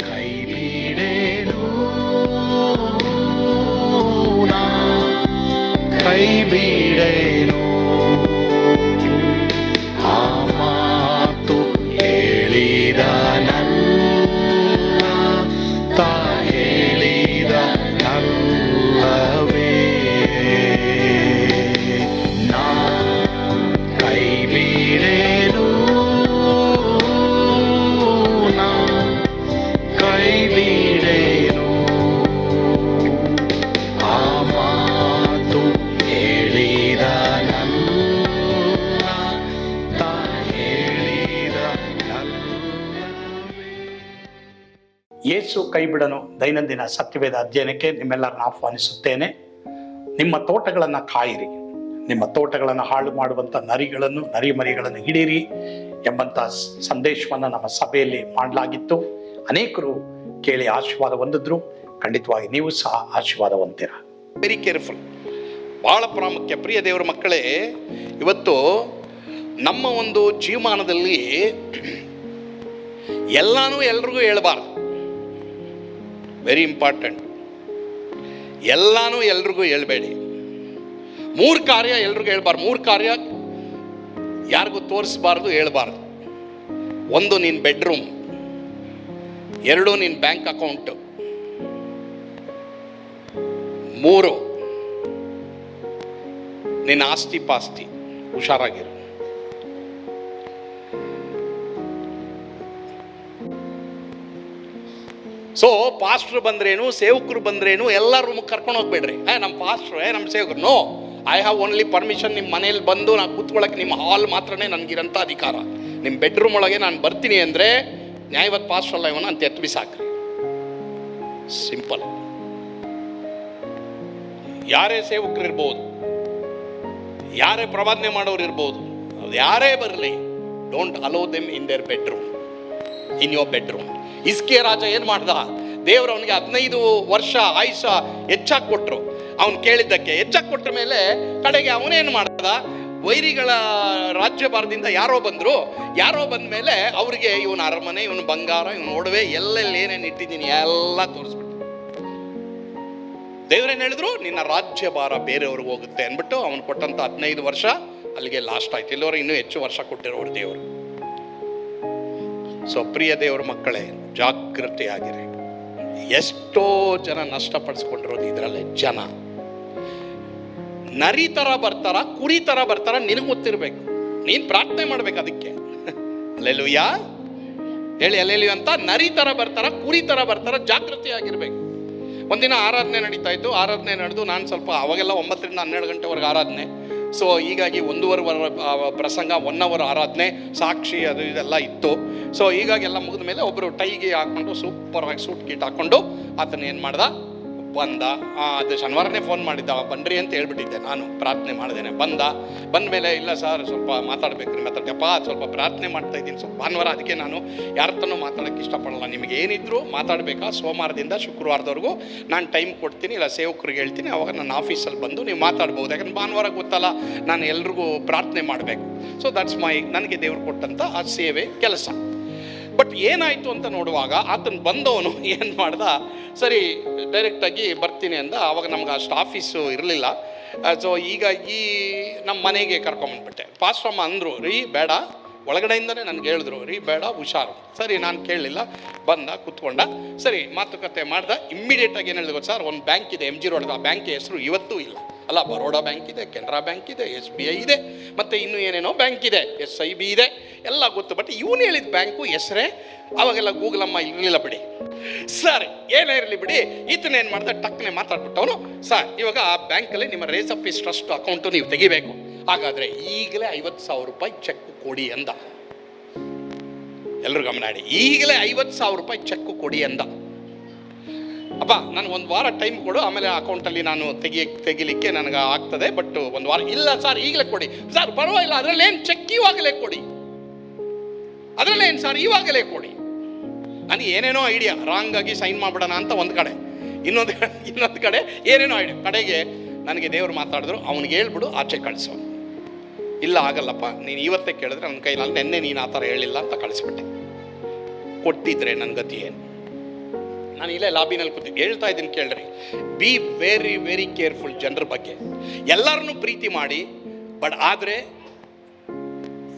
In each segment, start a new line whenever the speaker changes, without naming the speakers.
ಕೈ ಬಿಡೇನು
ಯೇಸು ಕೈಬಿಡನು. ದೈನಂದಿನ ಸತ್ಯವೇದ ಅಧ್ಯಯನಕ್ಕೆ ನಿಮ್ಮೆಲ್ಲರನ್ನ ಆಹ್ವಾನಿಸುತ್ತೇನೆ. ನಿಮ್ಮ ತೋಟಗಳನ್ನು ಕಾಯಿರಿ. ನಿಮ್ಮ ತೋಟಗಳನ್ನು ಹಾಳು ಮಾಡುವಂಥ ನರಿಗಳನ್ನು ನರಿಮರಿಗಳನ್ನು ಹಿಡೀರಿ ಎಂಬಂಥ ಸಂದೇಶವನ್ನು ನಮ್ಮ ಸಭೆಯಲ್ಲಿ ಮಾಡಲಾಗಿತ್ತು. ಅನೇಕರು ಕೇಳಿ ಆಶೀರ್ವಾದ ಹೊಂದಿದ್ರು. ಖಂಡಿತವಾಗಿ ನೀವು ಸಹ ಆಶೀರ್ವಾದ ಹೊಂದಿರ.
ವೆರಿ ಕೇರ್ಫುಲ್ ಭಾಳ ಪ್ರಾಮುಖ್ಯ. ಪ್ರಿಯ ದೇವರ ಮಕ್ಕಳೇ, ಇವತ್ತು ನಮ್ಮ ಒಂದು ಜೀವಮಾನದಲ್ಲಿ ಎಲ್ಲಾನು ಎಲ್ರಿಗೂ ಹೇಳ್ಬಾರ್ದು. ವೆರಿ ಇಂಪಾರ್ಟೆಂಟ್ ಎಲ್ಲನೂ ಎಲ್ರಿಗೂ ಹೇಳ್ಬೇಡಿ. ಮೂರು ಕಾರ್ಯ ಎಲ್ರಿಗೂ ಹೇಳ್ಬಾರ್ದು. ಮೂರು ಕಾರ್ಯ ಯಾರಿಗೂ ತೋರಿಸ್ಬಾರ್ದು, ಹೇಳ್ಬಾರ್ದು. ಒಂದು ನಿನ್ನ ಬೆಡ್ರೂಮ್ ಎರಡು ನಿನ್ನ ಬ್ಯಾಂಕ್ ಅಕೌಂಟು ಮೂರು ನಿನ್ನ ಆಸ್ತಿ ಪಾಸ್ತಿ. ಹುಷಾರಾಗಿರು. ಸೊ ಪಾಸ್ಟ್ರು ಬಂದ್ರೇನು, ಸೇವಕರು ಬಂದ್ರೇನು ಎಲ್ಲರೂ ಕರ್ಕೊಂಡು ಹೋಗ್ಬೇಡ್ರಿ. ಏ ನಮ್ಮ ಪಾಸ್ಟ್ರು ಏ ನಮ್ಮ ಸೇವಕರು no I have only permission ನಿಮ್ಮ ಮನೇಲಿ ಬಂದು ನಾನು ಕೂತ್ಕೊಳ್ಳೋಕೆ ನಿಮ್ಮ ಹಾಲ್ ಮಾತ್ರನೇ ನನಗಿರೋಂಥ ಅಧಿಕಾರ. ನಿಮ್ಮ ಬೆಡ್ರೂಮ್ ಒಳಗೆ ನಾನು ಬರ್ತೀನಿ ಅಂದರೆ ನ್ಯಾಯವತ್ ಪಾಸ್ಟ್ರ್ ಅಲ್ಲ ಇವನು, ಅಂತ ಎತ್ತಿ ಬಿಸಾಕ್ರಿ. ಸಿಂಪಲ್ ಯಾರೇ ಸೇವಕರು ಇರ್ಬೋದು, ಯಾರೇ ಪ್ರವಾದನೆ ಮಾಡೋರು ಇರ್ಬೋದು ಯಾರೇ ಬರಲಿ don't allow them in their bedroom in your bedroom ಇಸ್ಕೆ ರಾಜ ಏನು ಮಾಡ್ದ? ದೇವರು ಅವನಿಗೆ ಹದಿನೈದು ವರ್ಷ ಆಯುಷ ಹೆಚ್ಚಾಗಿ ಕೊಟ್ಟರು ಅವನು ಕೇಳಿದ್ದಕ್ಕೆ ಹೆಚ್ಚಾಗಿ ಕೊಟ್ಟ ಮೇಲೆ ಕಡೆಗೆ ಅವನೇನು ಮಾಡ್ದ? ವೈರಿಗಳ ರಾಜ್ಯಭಾರದಿಂದ ಯಾರೋ ಬಂದರು. ಯಾರೋ ಬಂದ ಮೇಲೆ ಅವರಿಗೆ ಇವನ ಅರಮನೆ, ಇವನು ಬಂಗಾರ, ಇವನು ಒಡವೆ ಎಲ್ಲೆಲ್ಲಿ ಏನೇನು ಇಟ್ಟಿದ್ದೀನಿ ಎಲ್ಲ ತೋರಿಸ್ಬಿಟ್ಟು ದೇವ್ರೇನು ಹೇಳಿದ್ರು? ನಿನ್ನ ರಾಜ್ಯಭಾರ ಬೇರೆಯವ್ರಿಗೆ ಹೋಗುತ್ತೆ ಅಂದ್ಬಿಟ್ಟು ಅವನು ಕೊಟ್ಟಂತ ಹದಿನೈದು ವರ್ಷ ಅಲ್ಲಿಗೆ ಲಾಸ್ಟ್ ಆಯ್ತು. ಇಲ್ಲವರೆ ಇನ್ನೂ ಹೆಚ್ಚು ವರ್ಷ ಕೊಟ್ಟಿರೋರು ದೇವರು. ಸೊ ಪ್ರಿಯ ದೇವರ ಮಕ್ಕಳೇ ಜಾಗೃತಿಯಾಗಿರಿ ಎಷ್ಟೋ ಜನ ನಷ್ಟಪಡಿಸ್ಕೊಂಡಿರೋದು ಇದರಲ್ಲೇ ಜನ. ನರಿ ಥರ ಬರ್ತಾರ, ಕುರಿ ಥರ ಬರ್ತಾರ, ನಿನಗೆ ಗೊತ್ತಿರಬೇಕು. ನೀನು ಪ್ರಾರ್ಥನೆ ಮಾಡ್ಬೇಕು ಅದಕ್ಕೆ. ಅಲ್ಲೆಲ್ಲುಯ್ಯ ಹೇಳಿ ಅಲ್ಲೆಲ್ಲಿ ಅಂತ ನರಿ ಥರ ಬರ್ತಾರ, ಕುರಿ ಥರ ಬರ್ತಾರ ಜಾಗೃತಿಯಾಗಿರ್ಬೇಕು ಒಂದಿನ ಆರಾಧನೆ ನಡೀತಾ ಇತ್ತು. ಆರಾಧನೆ ನಡೆದು ನಾನು ಸ್ವಲ್ಪ ಅವಾಗೆಲ್ಲ ಒಂಬತ್ತರಿಂದ ಹನ್ನೆರಡು ಗಂಟೆವರೆಗೆ ಆರಾಧನೆ. ಸೊ, ಹೀಗಾಗಿ ಒಂದೂವರೆ ವರ ಪ್ರಸಂಗ ಒನ್ ಅವರ್ ಆರಾಧನೆ, ಸಾಕ್ಷಿ, ಅದು ಇದೆಲ್ಲ ಇತ್ತು. ಸೊ ಹೀಗಾಗಿ ಎಲ್ಲ ಮುಗಿದ ಮೇಲೆ ಒಬ್ಬರು ಟೈಗೆ ಹಾಕೊಂಡು ಸೂಪರಾಗಿ ಸೂಟ್ ಗೀಟ್ ಹಾಕೊಂಡು ಆತನ ಏನು ಮಾಡ್ದ? ಬಂದ. ಅದು ಶನಿವಾರನೇ ಫೋನ್ ಮಾಡಿದ್ದ. ಬನ್ರಿ ಅಂತ ಹೇಳ್ಬಿಟ್ಟಿದ್ದೆ ನಾನು. ಪ್ರಾರ್ಥನೆ ಮಾಡಿದ್ದೇನೆ ಬಂದ. ಬಂದ ಮೇಲೆ, ಇಲ್ಲ ಸರ್ ಸ್ವಲ್ಪ ಮಾತಾಡಬೇಕು. ನಿಮ್ಮ ಹತ್ರ ಅಪ್ಪ, ಸ್ವಲ್ಪ ಪ್ರಾರ್ಥನೆ ಮಾಡ್ತಾ ಇದ್ದೀನಿ. ಸ್ವಲ್ಪ ಭಾನುವಾರ ಅದಕ್ಕೆ ನಾನು ಹತ್ರನೂ ಮಾತಾಡೋಕ್ಕೆ ಇಷ್ಟಪಡಲ್ಲ. ನಿಮಗೆ ಏನಿದ್ರು ಮಾತಾಡಬೇಕಾ? ಸೋಮವಾರದಿಂದ ಶುಕ್ರವಾರದವರೆಗೂ ನಾನು ಟೈಮ್ ಕೊಡ್ತೀನಿ. ಇಲ್ಲ, ಸೇವಕರಿಗೆ ಹೇಳ್ತೀನಿ. ಅವಾಗ ನಾನು ಆಫೀಸಲ್ಲಿ ಬಂದು ನೀವು ಮಾತಾಡ್ಬೋದು. ಯಾಕಂದ್ರೆ ಭಾನುವಾರ ಗೊತ್ತಲ್ಲ, ನಾನು ಎಲ್ರಿಗೂ ಪ್ರಾರ್ಥನೆ ಮಾಡಬೇಕು. ಸೊ ದಟ್ಸ್ ಮೈ ನನಗೆ ದೇವ್ರು ಕೊಟ್ಟಂಥ ಆ ಸೇವೆ ಕೆಲಸ. ಬಟ್ ಏನಾಯಿತು ಅಂತ ನೋಡುವಾಗ ಆತನ ಬಂದವನು ಏನು ಮಾಡ್ದ? ಸರಿ ಡೈರೆಕ್ಟಾಗಿ ಬರ್ತೀನಿ ಅಂದ. ಆವಾಗ ನಮ್ಗೆ ಅಷ್ಟು ಆಫೀಸು ಇರಲಿಲ್ಲ. ಸೊ ಈಗ ಈ ನಮ್ಮ ಮನೆಗೆ ಕರ್ಕೊಂಬಂದ್ಬಿಟ್ಟೆ ಪಾಸ್ಟಮ್ಮ ಅಂದರು, ರೀ, ಬೇಡ. ಒಳಗಡೆಯಿಂದನೇ ನನಗೆ ಹೇಳಿದ್ರು, ರೀ, ಬೇಡ, ಹುಷಾರು. ಸರಿ, ನಾನು ಕೇಳಲಿಲ್ಲ. ಬಂದ, ಕುತ್ಕೊಂಡ. ಸರಿ, ಮಾತುಕತೆ ಮಾಡ್ದ. ಇಮ್ಮಿಡಿಯೇಟಾಗಿ ಏನು ಹೇಳಿದ್ರು ಸರ್? ಒಂದು ಬ್ಯಾಂಕ್ ಇದೆ ಎಂ ಜಿ ರೋಡ್. ಆ ಬ್ಯಾಂಕ್ ಹೆಸರು ಇವತ್ತೂ ಇಲ್ಲ. ಅಲ್ಲ, ಬರೋಡಾ ಬ್ಯಾಂಕ್ ಇದೆ, ಕೆನರಾ ಬ್ಯಾಂಕ್ ಇದೆ ಎಸ್ ಬಿ ಐ ಇದೆ. ಮತ್ತು ಇನ್ನೂ ಏನೇನೋ ಬ್ಯಾಂಕ್ ಇದೆ ಎಸ್ ಐ ಬಿ ಇದೆ. ಎಲ್ಲ ಗೊತ್ತು. ಬಟ್ ಇವನು ಹೇಳಿದ ಬ್ಯಾಂಕು ಹೆಸರೇ, ಅವಾಗೆಲ್ಲ ಗೂಗಲ್ ಅಮ್ಮ ಇರಲಿಲ್ಲ ಬಿಡಿ. ಸರ್ ಏನೇ ಇರಲಿ ಬಿಡಿ ಈತನ ಏನು ಮಾಡ್ದೆ ಟಕ್ಕನೆ ಮಾತಾಡ್ಬಿಟ್ಟವನು ಸರ್ ಇವಾಗ ಆ ಬ್ಯಾಂಕಲ್ಲಿ ನಿಮ್ಮ race of office trust account ನೀವು ತೆಗಿಬೇಕು. ಹಾಗಾದರೆ ಈಗಲೇ ಐವತ್ತು ಸಾವಿರ ರೂಪಾಯಿ ಚೆಕ್ ಕೊಡಿ ಅಂದ. ಎಲ್ಲರೂ ಗಮನ ಇಡಿ ಈಗಲೇ ಐವತ್ತು ಸಾವಿರ ರೂಪಾಯಿ ಚೆಕ್ ಕೊಡಿ ಅಂದ. ಅಪ್ಪ ನಾನು ಒಂದು ವಾರ ಟೈಮ್ ಕೊಡು, ಆಮೇಲೆ ಅಕೌಂಟಲ್ಲಿ ನಾನು ತೆಗಿ, ತೆಗಿಲಿಕ್ಕೆ ನನಗೆ ಆಗ್ತದೆ ಬಟ್ ಒಂದು ವಾರ, ಇಲ್ಲ ಸರ್ ಈಗಲೇ ಕೊಡಿ. ಸರ್ ಪರವಾಗಿಲ್ಲ, ಅದರಲ್ಲೇನು ಚೆಕ್ ಇವಾಗಲೇ ಕೊಡಿ. ಅದರಲ್ಲೇನು ಸರ್? ಇವಾಗಲೇ ಕೊಡಿ. ನನಗೆ ಏನೇನೋ ಐಡಿಯಾ ರಾಂಗ್ ಆಗಿ ಸೈನ್ ಮಾಡ್ಬಿಡೋಣ ಅಂತ ಒಂದು ಕಡೆ. ಇನ್ನೊಂದು ಇನ್ನೊಂದು ಕಡೆ ಏನೇನೋ ಐಡಿಯಾ ಕಡೆಗೆ ನನಗೆ ದೇವರು ಮಾತಾಡಿದ್ರು, ಅವ್ನಿಗೆ ಹೇಳ್ಬಿಡು, ಆಚೆ ಕಳಿಸು. ಇಲ್ಲ, ಆಗಲ್ಲಪ್ಪ. ನೀನು ಇವತ್ತೇ ಕೇಳಿದ್ರೆ ನನ್ನ ಕೈನಲ್ಲಿ ನೆನ್ನೆ ನೀನು ಆ ಥರ ಹೇಳಿಲ್ಲ ಅಂತ ಕಳಿಸ್ಬಿಟ್ಟೆ.
ಕೊಟ್ಟಿದ್ರೆ ನನ್ನ ಗತಿ ಏನು? ನಾನು ಇಲ್ಲೇ ಲಾಬಿನಲ್ಲಿ ಕೂತಿ ಹೇಳ್ತಾ ಇದ್ದೀನಿ ಕೇಳ್ರಿ. ಬಿ ವೆರಿ ವೆರಿ ಕೇರ್ಫುಲ್ ಜನರ ಬಗ್ಗೆ. ಎಲ್ಲರನ್ನೂ ಪ್ರೀತಿ ಮಾಡಿ, ಬಟ್ ಆದರೆ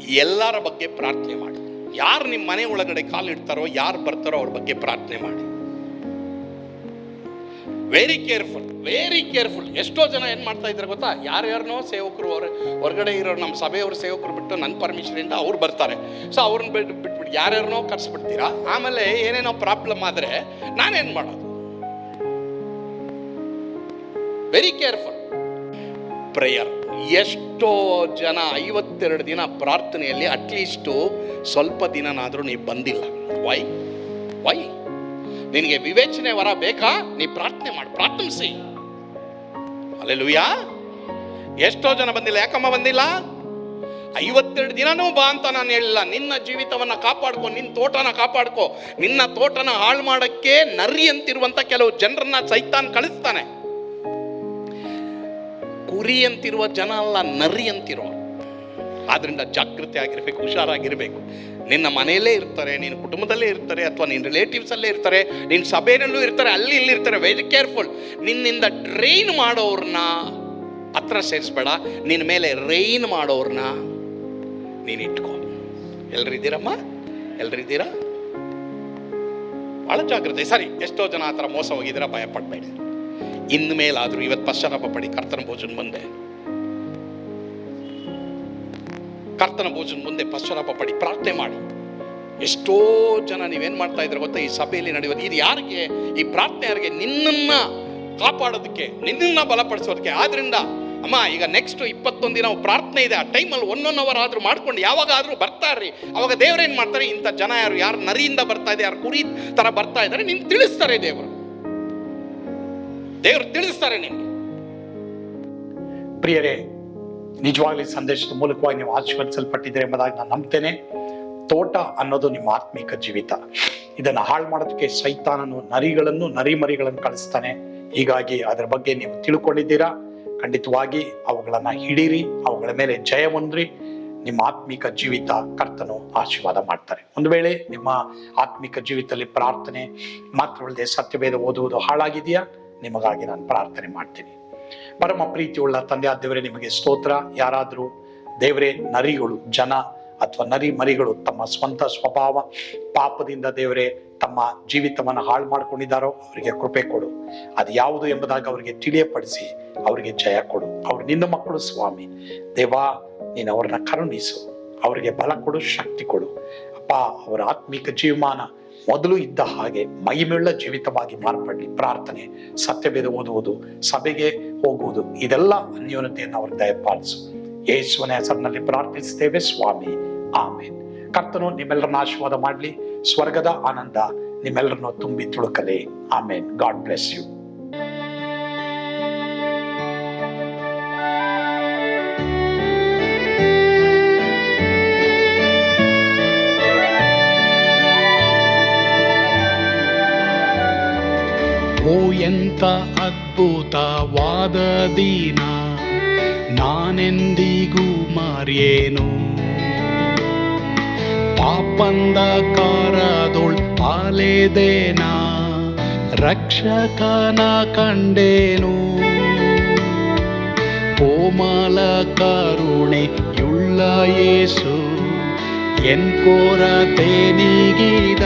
ಎಲ್ಲರ ಬಗ್ಗೆ ಪ್ರಾರ್ಥನೆ ಮಾಡಿ. ಯಾರು ನಿಮ್ಮ ಮನೆ ಒಳಗಡೆ ಕಾಲಿಡ್ತಾರೋ ಯಾರು ಬರ್ತಾರೋ ಅವ್ರ ಬಗ್ಗೆ ಪ್ರಾರ್ಥನೆ ಮಾಡಿ. ವೆರಿ ಕೇರ್ಫುಲ್ ವೆರಿ ಕೇರ್ಫುಲ್ ಎಷ್ಟೋ ಜನ ಏನು ಮಾಡ್ತಾ ಇದ್ದಾರೆ ಗೊತ್ತಾ? ಯಾರ್ಯಾರನೋ ಸೇವಕರು ಅವ್ರ, ಹೊರಗಡೆ ಇರೋ ನಮ್ಮ ಸಭೆಯವ್ರ ಸೇವಕರು ಬಿಟ್ಟು ನನ್ನ ಪರ್ಮಿಷನಿಂದ ಅವ್ರು ಬರ್ತಾರೆ. ಸೊ ಅವ್ರನ್ನ ಬಿಟ್ಟು ಬಿಟ್ಬಿಟ್ಟು ಯಾರ್ಯಾರನೋ ಕರ್ಸ್ಬಿಡ್ತೀರಾ? ಆಮೇಲೆ ಏನೇನೋ ಪ್ರಾಬ್ಲಮ್ ಆದರೆ ನಾನೇನು ಮಾಡೋದು? ವೆರಿ ಕೇರ್ಫುಲ್ ಪ್ರೇಯರ್ ಎಷ್ಟೋ ಜನ ಐವತ್ತೆರಡು ದಿನ ಪ್ರಾರ್ಥನೆಯಲ್ಲಿ ಅಟ್ಲೀಸ್ಟು ಸ್ವಲ್ಪ ದಿನನಾದರೂ ನೀವು ಬಂದಿಲ್ಲ. ವೈ ವೈ ನಿನಗೆ ವಿವೇಚನೆ ವರ ಬೇಕಾ? ನೀ ಪ್ರಾರ್ಥನೆ ಮಾಡಿ. ಪ್ರಾರ್ಥನಿಸಿ ಅಲ್ಲೆಲುಯ್ಯ ಎಷ್ಟೋ ಜನ ಬಂದಿಲ್ಲ. ಯಾಕಮ್ಮ ಬಂದಿಲ್ಲ? ಐವತ್ತೆರಡು ದಿನನೂ ಬಾ ಅಂತ ನಾನು ಹೇಳಿಲ್ಲ. ನಿನ್ನ ಜೀವಿತವನ್ನು ಕಾಪಾಡ್ಕೊ, ನಿನ್ನ ತೋಟನ ಕಾಪಾಡ್ಕೊ. ನಿನ್ನ ತೋಟನ ಹಾಳು ಮಾಡೋಕ್ಕೆ ನರಿ ಅಂತಿರುವಂಥ ಕೆಲವು ಜನರನ್ನ ಸೈತಾನ್ ಕಳಿಸ್ತಾನೆ. ಕುರಿ ಅಂತಿರುವ ಜನ ಅಲ್ಲ, ನರಿ ಅಂತಿರೋ. ಆದ್ರಿಂದ ಜಾಗೃತಿ ಆಗಿರ್ಬೇಕು, ಹುಷಾರಾಗಿರ್ಬೇಕು. ನಿನ್ನ ಮನೆಯಲ್ಲೇ ಇರ್ತಾರೆ, ನಿನ್ನ ಕುಟುಂಬದಲ್ಲೇ ಇರ್ತಾರೆ, ಅಥವಾ ನಿನ್ನ ರಿಲೇಟಿವ್ಸ್ ಅಲ್ಲೇ ಇರ್ತಾರೆ, ನಿನ್ನ ಸಭೆಯಲ್ಲೂ ಇರ್ತಾರೆ, ಅಲ್ಲಿ ಇಲ್ಲಿ ಇರ್ತಾರೆ ವೆರಿ ಕೇರ್ಫುಲ್ ನಿನ್ನಿಂದ ಡ್ರೈನ್ ಮಾಡೋರ್ನ ಹತ್ರ ಸೇರಿಸ್ಬೇಡ, ನಿನ್ನ ಮೇಲೆ ರೈನ್ ಮಾಡೋರ್ನ ನೀನು ಇಟ್ಕೋ. ಎಲ್ರಿದ್ದೀರಮ್ಮ ಎಲ್ರಿದ್ದೀರಾ ಭಾಳ ಜಾಗ್ರತೆ. ಸರಿ, ಎಷ್ಟೋ ಜನ ಆ ಥರ ಮೋಸ ಹೋಗಿದ್ದೀರಾ ಭಯ ಪಡಬೇಡಿ ಇನ್ನು ಮೇಲಾದರೂ ಇವತ್ತು ಪಶ್ಚಾತ್ತಾಪ ಪಡಿ, ಕರ್ತನ ಭೋಜನ ಮುಂದೆ. ಕರ್ತನ ಭೋಜನ ಮುಂದೆ ಪಶ್ಚಾತ್ತಾಪ ಪಡಿ, ಪ್ರಾರ್ಥನೆ ಮಾಡಿ. ಎಷ್ಟೋ ಜನ ನೀವೇನು ಮಾಡ್ತಾ ಇದ್ರೆ ಗೊತ್ತಾ, ಈ ಸಭೆಯಲ್ಲಿ ನಡೆಯೋದು ಇದು ಯಾರಿಗೆ? ಈ ಪ್ರಾರ್ಥನೆ ಯಾರಿಗೆ ನಿನ್ನನ್ನು ಕಾಪಾಡೋದಕ್ಕೆ, ನಿನ್ನನ್ನು ಬಲಪಡಿಸೋದಕ್ಕೆ. ಆದ್ರಿಂದ, ಅಮ್ಮ, ಈಗ ನೆಕ್ಸ್ಟ್ ಇಪ್ಪತ್ತೊಂದು ದಿನ ಪ್ರಾರ್ಥನೆ ಇದೆ. ಆ ಟೈಮಲ್ಲಿ ಒನ್ ಅವರ್ ಆದರೂ ಮಾಡ್ಕೊಂಡು ಯಾವಾಗ ಆದರೂ ಬರ್ತಾರ್ರಿ ಅವಾಗ ದೇವ್ರೇನು ಮಾಡ್ತಾರೆ? ಇಂಥ ಜನ ಯಾರು? ಯಾರು ನರಿಯಿಂದ ಬರ್ತಾ ಇದೆ? ಯಾರು ಕುರಿ ಥರ ಬರ್ತಾ ಇದ್ದಾರೆ? ನಿನ್ನ ತಿಳಿಸ್ತಾರೆ ದೇವರು. ದೇವರು ತಿಳಿಸ್ತಾರೆ ನಿಮಗೆ.
ಪ್ರಿಯರೇ, ನಿಜವಾಗ್ಲಿ ಸಂದೇಶದ ಮೂಲಕವಾಗಿ ನೀವು ಆಶೀರ್ವದಿಸಲ್ಪಟ್ಟಿದ್ದೀರಿ ಎಂಬುದಾಗಿ ನಾನು ನಂಬ್ತೇನೆ. ತೋಟ ಅನ್ನೋದು ನಿಮ್ಮ ಆತ್ಮಿಕ ಜೀವಿತ. ಇದನ್ನು ಹಾಳು ಮಾಡೋದಕ್ಕೆ ಸೈತಾನನು ನರಿಗಳನ್ನು ನರಿಮರಿಗಳನ್ನು ಕಳಿಸ್ತಾನೆ. ಹೀಗಾಗಿ ಅದರ ಬಗ್ಗೆ ನೀವು ತಿಳ್ಕೊಂಡಿದ್ದೀರಾ? ಖಂಡಿತವಾಗಿ ಅವುಗಳನ್ನು ಹಿಡೀರಿ, ಅವುಗಳ ಮೇಲೆ ಜಯ ಹೊಂದ್ರಿ. ನಿಮ್ಮ ಆತ್ಮಿಕ ಜೀವಿತ ಕರ್ತನು ಆಶೀರ್ವಾದ ಮಾಡ್ತಾರೆ. ಒಂದು ವೇಳೆ ನಿಮ್ಮ ಆತ್ಮಿಕ ಜೀವಿತದಲ್ಲಿ ಪ್ರಾರ್ಥನೆ, ಮಾತ್ರವಲ್ಲದೆ ಸತ್ಯಭೇದ ಓದುವುದು ಹಾಳಾಗಿದೆಯಾ? ನಿಮಗಾಗಿ ನಾನು ಪ್ರಾರ್ಥನೆ ಮಾಡ್ತೀನಿ. ಪರಮ ಪ್ರೀತಿಯುಳ್ಳ ತಂದೆ ದೇವರೇ ನಿಮಗೆ ಸ್ತೋತ್ರ. ಯಾರಾದರೂ ದೇವರೇ, ನರಿಗಳು, ಜನ ಅಥವಾ ನರಿ ಮರಿಗಳು ತಮ್ಮ ಸ್ವಂತ ಸ್ವಭಾವ ಪಾಪದಿಂದ ದೇವರೇ, ತಮ್ಮ ಜೀವಿತವನ್ನು ಹಾಳು ಮಾಡ್ಕೊಂಡಿದ್ದಾರೋ ಅವರಿಗೆ ಕೃಪೆ ಕೊಡು. ಅದು ಯಾವುದು ಎಂಬುದಾಗಿ ಅವರಿಗೆ ತಿಳಿಯಪಡಿಸಿ ಅವರಿಗೆ ಜಯ ಕೊಡು. ಅವ್ರು ನಿನ್ನ ಮಕ್ಕಳು ಸ್ವಾಮಿ. ದೇವಾ, ನೀನು ಅವ್ರನ್ನ ಕರುಣಿಸು. ಅವರಿಗೆ ಬಲ ಕೊಡು, ಶಕ್ತಿ ಕೊಡು. ಅಪ್ಪ, ಅವರ ಆತ್ಮಿಕ ಜೀವಮಾನ ಮೊದಲು ಇದ್ದ ಹಾಗೆ ಮಹಿಮೆಯುಳ್ಳ ಜೀವಿತವಾಗಿ ಮಾರ್ಪಡಲಿ ಪ್ರಾರ್ಥನೆ, ಸತ್ಯವೇದ ಓದುವುದು, ಸಭೆಗೆ ಹೋಗುವುದು, ಇದೆಲ್ಲ ಅನ್ಯೂನತೆಯನ್ನು ಅವರು ದಯಪಾಲಿಸು. ಯೇಸುವನ ಹೆಸರಿನಲ್ಲಿ ಪ್ರಾರ್ಥಿಸುತ್ತೇವೆ, ಸ್ವಾಮಿ. ಆಮೇನ್. ಕರ್ತನು ನಿಮ್ಮೆಲ್ಲರನ್ನ ಆಶೀರ್ವಾದ ಮಾಡಲಿ. ಸ್ವರ್ಗದ ಆನಂದ ನಿಮ್ಮೆಲ್ಲರನ್ನು ತುಂಬಿ ತುಳುಕಲಿ. ಆಮೇನ್. God bless
you. ಎಂತ ಅದ್ಭುತವಾದ ದಿನ ನಾನೆಂದಿಗೂ ಮರೆಯೇನು ಪಾಪಂದ ಕಾರದೊಳ್ ಪಾಲೆದೇನ ರಕ್ಷಕನ ಕಂಡೇನು ಕೋಮಲ ಕರುಣೆಯುಳ್ಳ ಯೇಸು ಎನ್ ಕೊರತೆ ನೀಗಿದ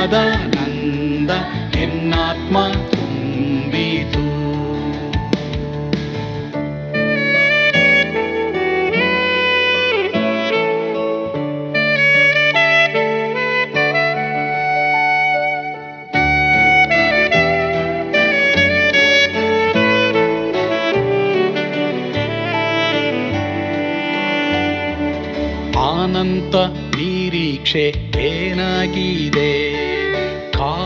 ಸ್ವರ್ಗದ ನಂದ ಎನ್ನಾತ್ಮ ತುಂಬಿತು. ಆನಂತ ನಿರೀಕ್ಷೆ ಏನಾಗಿದೆ?